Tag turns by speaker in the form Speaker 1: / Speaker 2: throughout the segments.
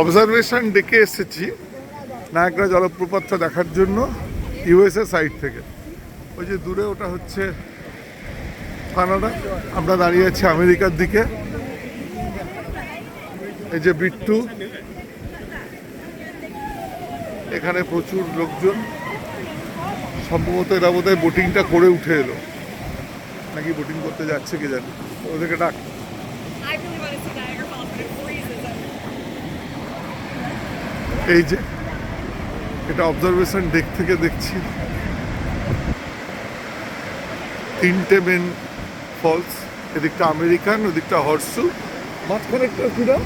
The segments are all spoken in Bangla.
Speaker 1: অবজারভেশন ডেকে এসেছি নায়গ্রা জলপ্রপাতটা দেখার জন্য ইউএসএ সাইড থেকে। ওই যে দূরে ওটা হচ্ছে কানাডা। আমরা দাঁড়িয়ে আছি আমেরিকার দিকে। এই যে বিট্টু। এখানে প্রচুর লোকজন। সম্ভবত এরা বোধহয় বোটিংটা করে উঠে এলো। নাকি বোটিং করতে যাচ্ছে কে জানি। ওদেরকে ডাক। এই যে এটা অবজারভেশন ডেক থেকে দেখছি। তিনটে মেন ফলস এদিকটা আমেরিকান ওদিকটা হর্সু মাঝখানে একটা কি নাম?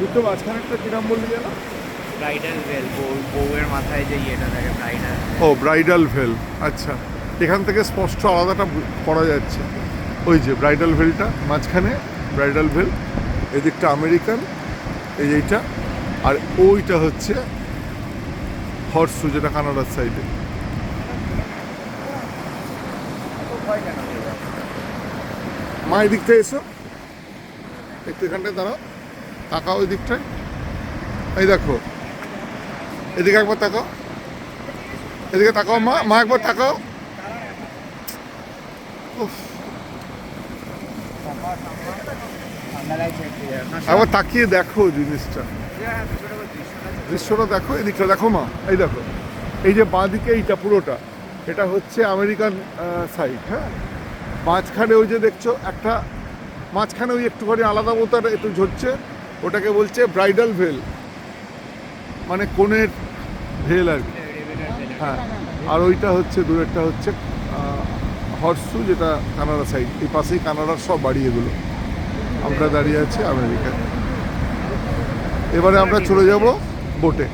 Speaker 1: দুটো মাঝখানে একটা কি নাম বললি যেন?
Speaker 2: ব্রাইডাল ভেল বউ বউয়ের মাথায় যে ইয়েটা থাকে ব্রাইডাল
Speaker 1: ও ব্রাইডাল ভেল আচ্ছা। এখান থেকে স্পষ্ট আলাদাটা করা যাচ্ছে। ওই যে ব্রাইডাল ভেলটা মাঝখানে ব্রাইডাল ভেল এদিকটা আমেরিকান এই এইটা আর ওইটা হচ্ছে হর্সু যেটা কানাডার সাইডে। মা এই দিকটায় এসো। একটু এখানটায় দাঁড়াও তাকাও ওই দিকটায় এই দেখো এদিকে একবার তাকাও। এদিকে তাকাও মা মা একবার তাকাও। উফ, একবার তাকিয়ে দেখো জিনিসটা। দৃশ্যটা দেখো, এদিকটা দেখো মা, এই দেখো। এই যে বাঁ দিকে এইটা পুরোটা, এটা হচ্ছে আমেরিকান সাইড হ্যাঁ? মাঝখানে ওই যে দেখছ একটা, মাঝখানে ওই একটুখানি আলাদা মতো একটু ঝরছে, ওটাকে বলছে ব্রাইডাল ভেল। মানে কোণের ভেল আর কি। হ্যাঁ আর ওইটা হচ্ছে, দূরেরটা হচ্ছে হর্সু, যেটা কানাডা সাইড এই পাশেই কানাডার সব বাড়ি এগুলো। আমরা দাঁড়িয়ে আছি আমেরিকায়। এবারে আমরা চলে যাব বোটে।